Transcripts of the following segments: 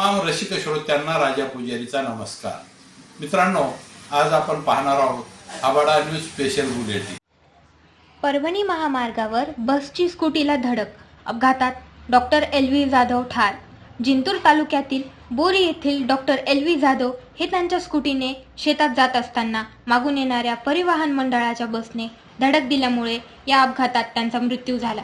रसिक श्रोत्यांना राजा पुजारीचा नमस्कार. मित्रांनो आज आपण पाहणार आहोत Abada news special bulletin Parbhani महामार्गावर बसची स्कूटीला धडक अपघातात डॉक्टर एल व्ही जाधव ठार. जिंतूर तालुक्यातील बोरी येथील डॉक्टर एल व्ही जाधव हे त्यांच्या स्कूटीने शेतात जात असताना मागून येणाऱ्या परिवहन मंडळाच्या बसने धडक दिल्यामुळे या अपघातात त्यांचा मृत्यू झाला.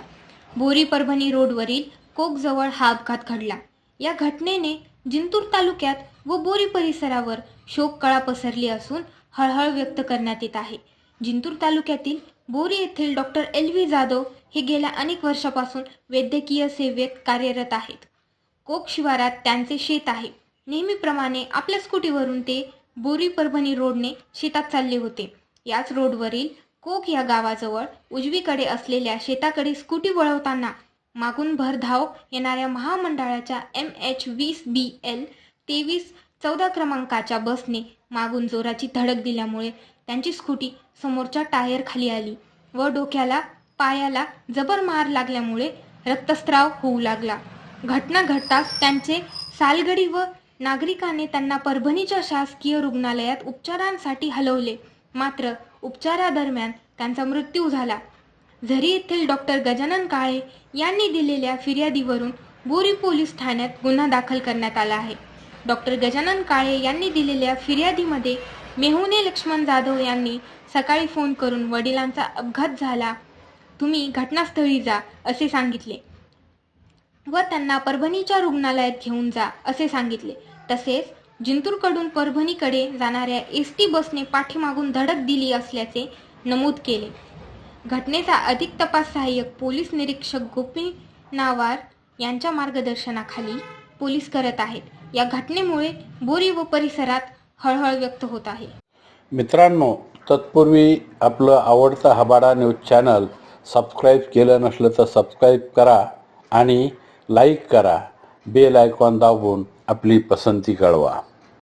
बोरी परभणी रोडवरील कोकजवळ हा अपघात घडला. या घटनेने जिंतूर तालुक्यात व बोरी परिसरावर शोककळा पसरली असून हळहळ व्यक्त करण्यात येत आहे. जिंतूर तालुक्यातील बोरी येथील डॉक्टर एल व्ही जाधव हे गेल्या अनेक वर्षापासून वैद्यकीय सेवेत कार्यरत आहेत. कोक शिवारात त्यांचे शेत आहे. नेहमीप्रमाणे आपल्या स्कूटीवरून ते बोरी परभणी रोडने शेतात चालले होते. याच रोडवरील कोक या गावाजवळ उजवीकडे असलेल्या शेताकडे स्कूटी वळवताना मागून भरधाव येणाऱ्या महामंडळाच्या एम एच वीस बी एल तेवीस चौदा क्रमांकाच्या बसने मागून जोराची धडक दिल्यामुळे त्यांची स्कूटी समोरच्या टायर खाली आली व डोक्याला पायाला जबर मार लागल्यामुळे रक्तस्राव होऊ लागला. घटना घडताच त्यांचे सालगडी व नागरिकाने त्यांना परभणीच्या शासकीय रुग्णालयात उपचारांसाठी हलवले. मात्र उपचारादरम्यान त्यांचा मृत्यू झाला. झरी येथील डॉक्टर गजानन काळे यांनी दिलेल्या फिर्यादीवरून बोरी पोलीस ठाण्यात गुन्हा दाखल करण्यात आला आहे. डॉक्टर गजानन काळे यांनी दिलेल्या फिर्यादीमध्ये मेहुणे लक्ष्मण जाधव यांनी सकाळी फोन करून वडिलांचा अपघात झाला. तुम्ही घटनास्थळी जा असे सांगितले. व त्यांना परभणीच्या रुग्णालयात घेऊन जा असे सांगितले. तसेच जिंतूरकडून परभणीकडे जाणाऱ्या एस टी बसने पाठीमागून धडक दिली असल्याचे नमूद केले. घटनेचा अधिक तपास सहाय्यक पोलीस निरीक्षक गोपी नावार यांच्या मार्गदर्शनाखाली पोलीस करत आहेत. या घटनेमुळे बोरी व परिसरात हळहळ व्यक्त होत आहे. मित्रांनो तत्पूर्वी आपलं आवडतं हबाडा न्यूज चॅनल सबस्क्राईब केलं नसलं तर सबस्क्राईब करा आणि लाईक करा. बेल आयकॉन दाबून आपली पसंती कळवा